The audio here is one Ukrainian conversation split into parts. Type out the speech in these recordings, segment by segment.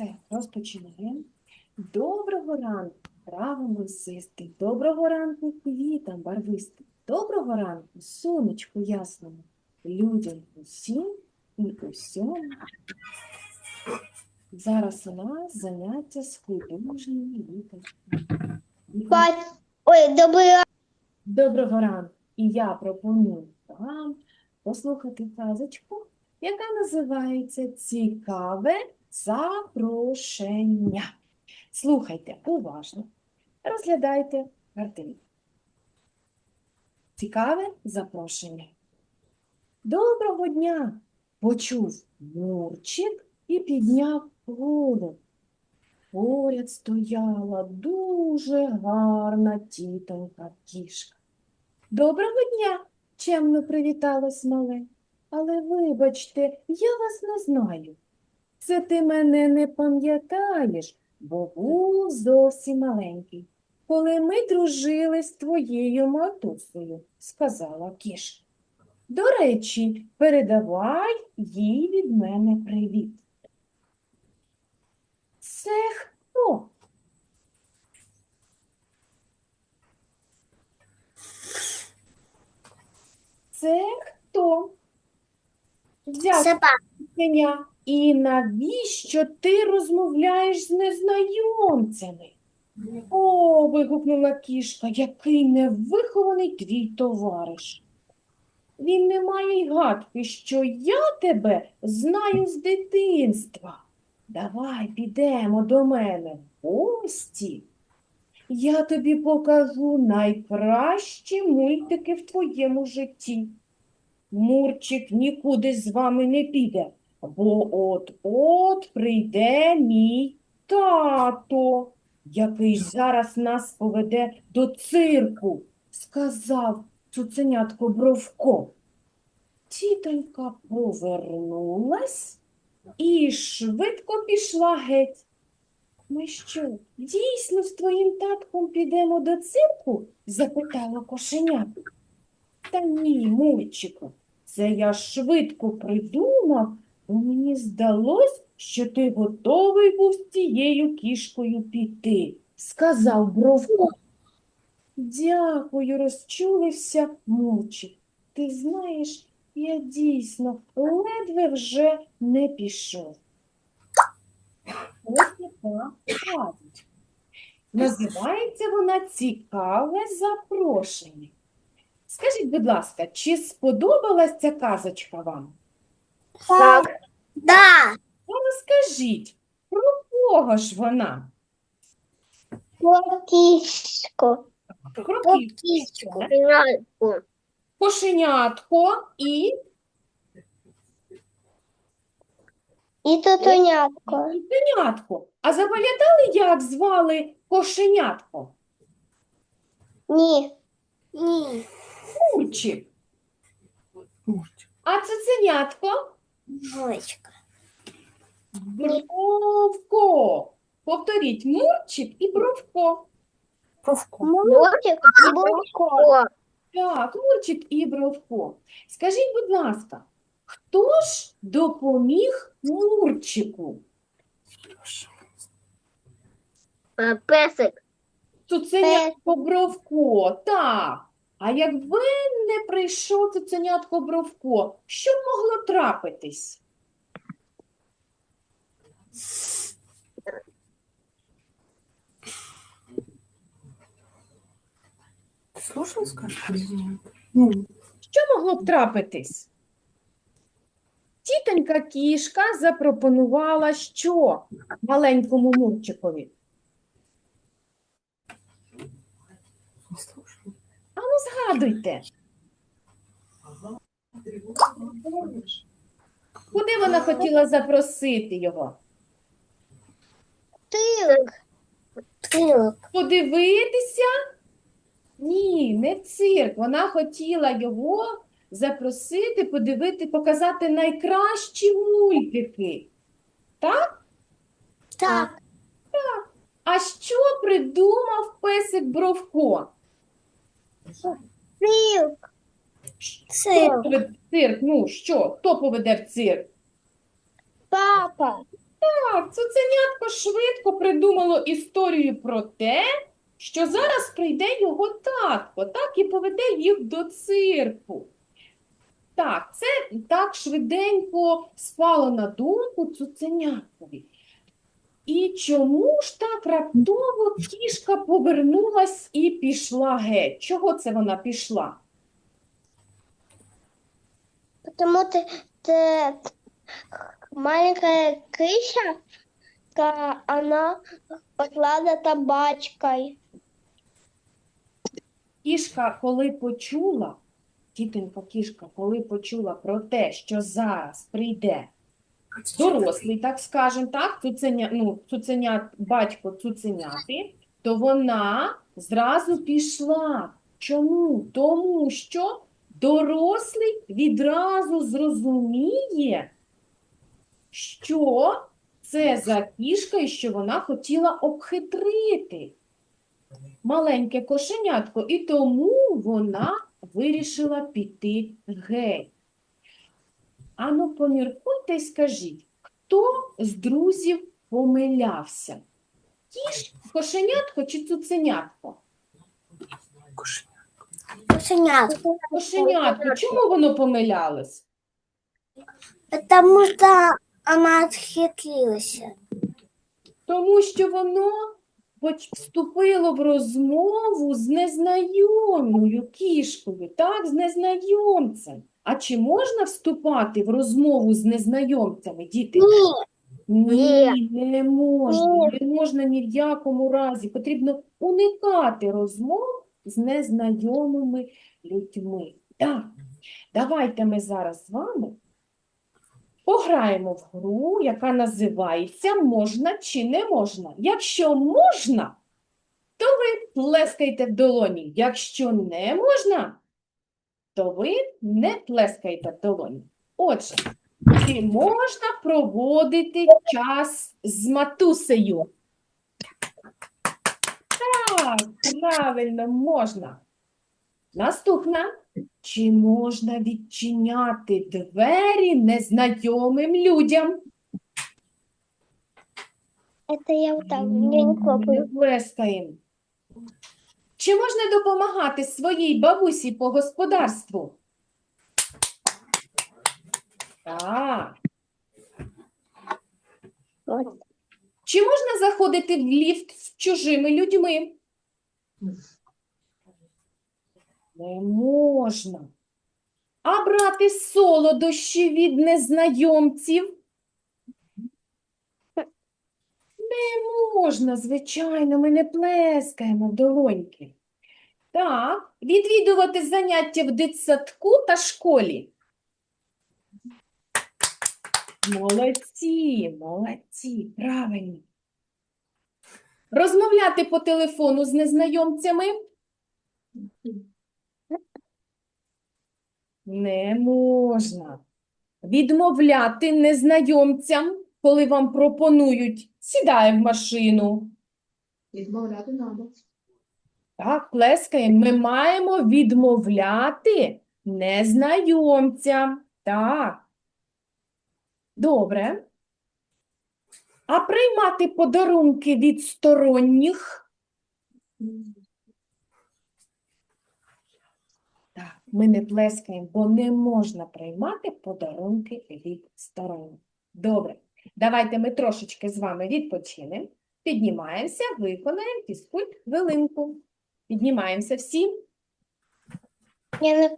Все, розпочинаємо. Доброго ранку, травам лисистим. Доброго ранку квітам барвистим. Доброго ранку, сонечку ясному, людям усім і усьому. Зараз у нас заняття з художньої літератури. Ой, добрий ранок. Доброго ранку! І я пропоную вам послухати казочку, яка називається Цікаве запрошення. Слухайте уважно, розглядайте картинку. Цікаве запрошення. Доброго дня! Почув Мурчик і підняв голову. Поряд стояла дуже гарна тітонька кішка. Доброго дня, чемно привіталась мале. Але вибачте, я вас не знаю. Це ти мене не пам'ятаєш, бо був зовсім маленький, коли ми дружили з твоєю матусею, сказала кішка. До речі, передавай їй від мене привіт. Це хто? Це хто? Дякую, Собака. І навіщо ти розмовляєш з незнайомцями? О, вигукнула кішка, який невихований твій товариш. Він не має й гадки, що я тебе знаю з дитинства. Давай підемо до мене в гості. Я тобі покажу найкращі мультики в твоєму житті. Мурчик нікуди з вами не піде, бо от-от прийде мій тато, який зараз нас поведе до цирку, сказав цуценятко Бровко. Тітонька повернулась і швидко пішла геть. Ми що, дійсно з твоїм татком підемо до цирку? запитала кошенятко. Та ні, мульчику, це я швидко придумав, бо мені здалось, що ти готовий був з цією кішкою піти, сказав Бровко. Дякую, розчулився мульчик. Ти знаєш, я дійсно ледве вже не пішов. Ось яка казочка. Називається вона Цікаве запрошення. Скажіть, будь ласка, чи сподобалась ця казочка вам? Так. Да. Ну, розкажіть, про кого ж вона? Про кішку. Про кішку. Кошенятко і І тутунятко. і тенятко. А запам'ятали, як звали кошенятко? Ні. Ні. Мурчик. А цуценятко? Гочка. Бровко. Повторіть, Мурчик і Бровко. Мультик і Бровко. Так, Мурчик і Бровко. Скажіть, будь ласка, хто ж допоміг Мурчику? Е, Песик. Цуценятко Бровко, так. А якби не прийшов цуценятко Бровко, що б могло трапитись? Ты слушал сказку? Ну, Що могло б трапитись? Тітонька кішка запропонувала що маленькому Мурчикові? не слушал. А ну згадуйте. Куди вона хотіла запросити його? Тилик. Тилик. Подивитися? Ні, не в цирк. Вона хотіла його запросити, подивити, показати найкращі мультики. Так? Так. А що придумав песик Бровко? Тилик. Хто поведе в цирк? Ну, що? Хто поведе в цирк? Папа. Так, цуценятко швидко придумало історію про те, що зараз прийде його татко, так і поведе їх до цирку. Так, це так швиденько спало на думку цуценяткові. І чому ж так раптово кішка повернулась і пішла геть? Чого це вона пішла? Потому что ты маленькая кыша, ка- она пошла за табачкой. Кішка, коли почула, тітонька кішка, коли почула про те, що зараз прийде дорослий, так скажем, так, цуценя, ну, цуценят, батько цуценяти, то вона зразу пішла. Чому? Тому що дорослий відразу зрозуміє, що це за кішка і що вона хотіла обхитрити маленьке кошенятко, і тому вона вирішила піти геть. Ану, поміркуйте й скажіть, хто з друзів помилявся? Кіш, кошенятко чи цуценятко? Кошенят. Кошенятко, чому воно помилялось? Потому что она отхитрилась. Тому що воно вступило в розмову з незнайомою кішкою, так, з незнайомцем. А чи можна вступати в розмову з незнайомцями, діти? Ні, не можна, не можна ні в якому разі. Потрібно уникати розмов з незнайомими людьми. Так, давайте ми зараз з вами пограємо в гру, яка називається Можна чи не можна. Якщо можна, то ви плескайте в долоні. Якщо не можна, то ви не плескайте в долоні. Отже, чи можна проводити час з матусею? Так, правильно, можна. Наступна. Чи можна відчиняти двері незнайомим людям? Это я вот так. Не плескаємо. Чи можна допомагати своїй бабусі по господарству? Так. Чи можна заходити в ліфт з чужими людьми? Не можна. А брати солодощі від незнайомців? Не можна, звичайно, ми не плескаємо в долоньки. Так, відвідувати заняття в дитсадку та школі. Молодці, молодці, правильно. Розмовляти по телефону з незнайомцями? Не можна. Відмовляти незнайомцям, коли вам пропонують сідай в машину. Відмовляти надо. Так, плескаємо. Ми маємо відмовляти незнайомцям. Так. Добре. А приймати подарунки від сторонніх? Так, ми не плескаємо, бо не можна приймати подарунки від сторонніх. Добре. Давайте ми трошечки з вами відпочинемо. Піднімаємося, виконаємо фізкульт хвилинку. Піднімаємося всі. Я не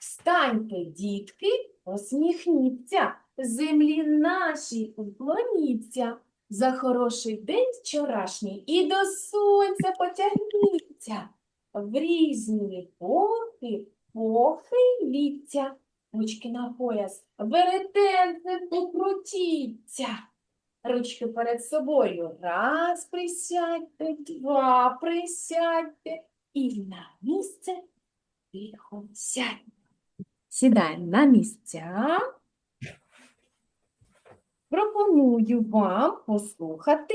Встаньте, дітки, посміхніться, землі нашій уклоніться, за хороший день вчорашній і до сонця потягніться, в різні боки похиліться, ручки на пояс, веретенце покрутіться. Ручки перед собою. Раз присядьте, два присядьте і на місце тихо сядьте. Сідаємо на місця. Пропоную вам послухати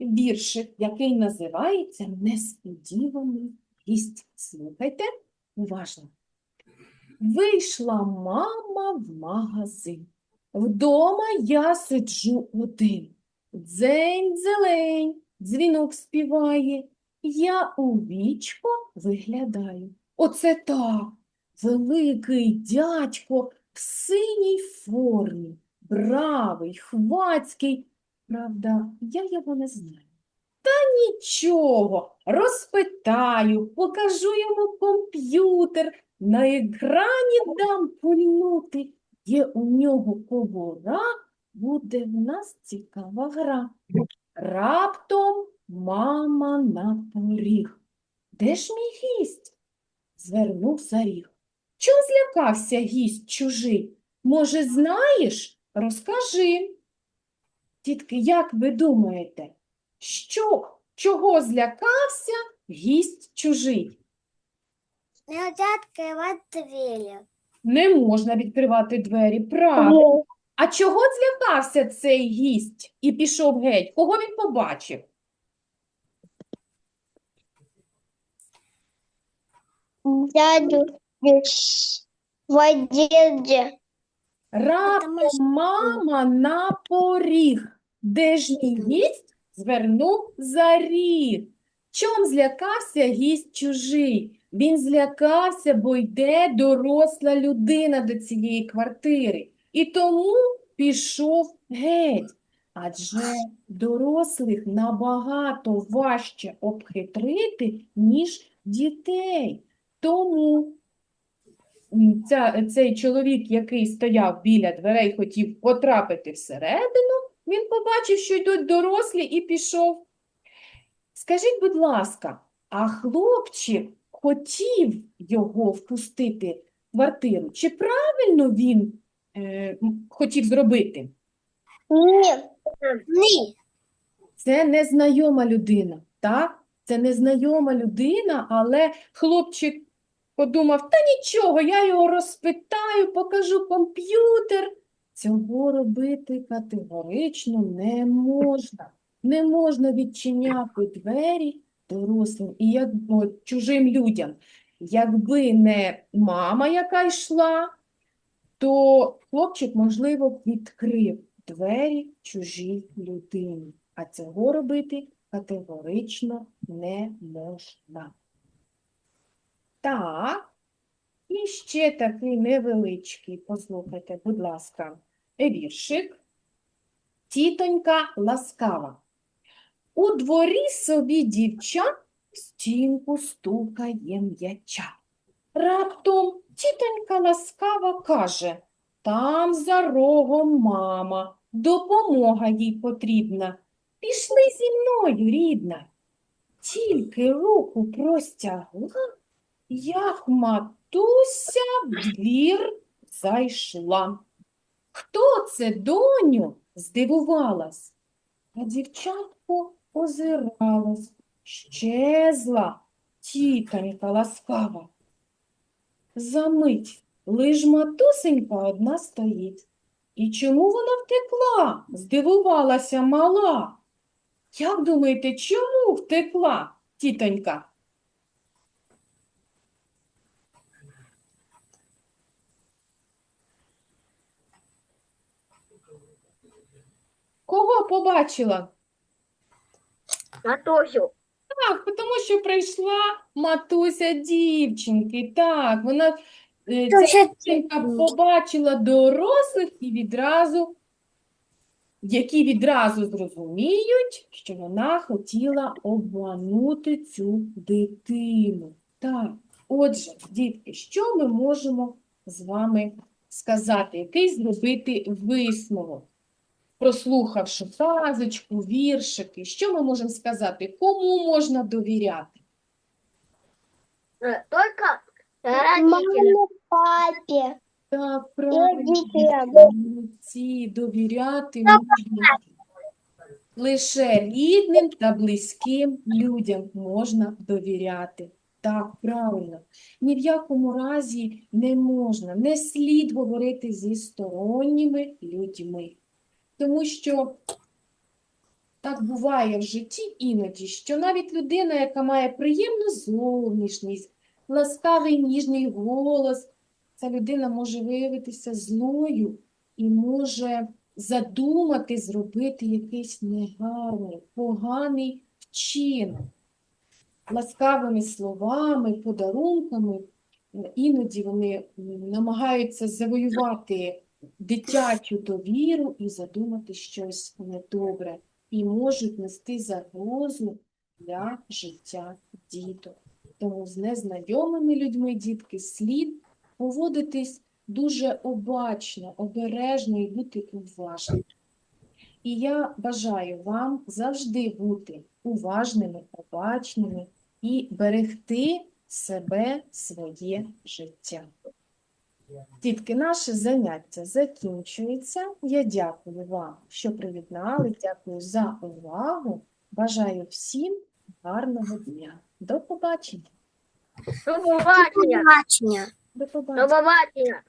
віршик, який називається Несподіваний гість. Слухайте уважно. Вийшла мама в магазин. Вдома я сиджу один. Дзень зелень, дзвінок співає. Я у вічко виглядаю. Оце так. Великий дядько в синій формі, бравий, хвацький. Правда, я його не знаю. Та нічого, розпитаю, покажу йому комп'ютер, на екрані дам пульнути. Є у нього кобура, буде в нас цікава гра. Раптом мама на поріг. Де ж мій гість? Звернув за ріг. Чого злякався гість чужий? Може, знаєш? Розкажи. Тітки, як ви думаєте, що, чого злякався гість чужий? Нельзя открывать двери. Не можна відкривати двері, правильно. А чого злякався цей гість і пішов геть? Кого він побачив? Дядю в одежде. Раптом мама на поріг. Де ж мій гість? Звернув за ріг. Чом злякався гість чужий? Він злякався, бо йде доросла людина до цієї квартири. І тому пішов геть. Адже дорослих набагато важче обхитрити, ніж дітей. Тому ця, цей чоловік, який стояв біля дверей, хотів потрапити всередину, він побачив, що йдуть дорослі і пішов. Скажіть, будь ласка, а хлопчик хотів його впустити в квартиру? Чи правильно він е, хотів зробити? Нет. Нет. Це незнайома людина, так? Це незнайома людина, але хлопчик подумав, та нічого, я його розпитаю, покажу комп'ютер. Цього робити категорично не можна. Не можна відчиняти двері дорослим і як, от, чужим людям. Якби не мама, яка йшла, то хлопчик, можливо, відкрив двері чужій людині. А цього робити категорично не можна. Так, і ще такий невеличкий, послухайте, будь ласка, віршик. Тітонька ласкава. У дворі собі дівча стінку стукає м'яча. Раптом тітонька ласкава каже, там за рогом мама, допомога їй потрібна. Пішли зі мною, рідна. Тільки руку простягла, як матуся в двір зайшла. Хто це, доню? здивувалась. А дівчатко озиралась, щезла тітонька ласкава. Замить лиш матусенька одна стоїть. І чому вона втекла? здивувалася мала. Як думаєте, чому втекла, тітонька? Кого побачила? Матусю. Так, тому що прийшла матуся дівчинки. Так, вона е, ця дівчинка побачила дорослих і відразу, які відразу зрозуміють, що вона хотіла обманути цю дитину. Так, отже, дітки, що ми можемо з вами сказати? Який зробити висновок? Прослухавши казочку, віршики, що ми можемо сказати? Кому можна довіряти? Только родителям. папе. Так, правильно, молодці, довіряти можна. Лише рідним та близьким людям можна довіряти. Так, правильно. Ні в якому разі не можна, не слід говорити зі сторонніми людьми. Тому що так буває в житті іноді, що навіть людина, яка має приємну зовнішність, ласкавий ніжний голос, ця людина може виявитися злою і може задумати зробити якийсь негарний, поганий вчинок. Ласкавими словами, подарунками іноді вони намагаються завоювати дитячу довіру і задумати щось недобре, і можуть нести загрозу для життя діток. Тому з незнайомими людьми, дітки, слід поводитись дуже обачно, обережно і бути уважними. І я бажаю вам завжди бути уважними, обачними і берегти себе, своє життя. Дітки, наше заняття закінчується. Я дякую вам, що приєднали. Дякую за увагу. Бажаю всім гарного дня. До побачення. До побачення. До До побачення. побачення.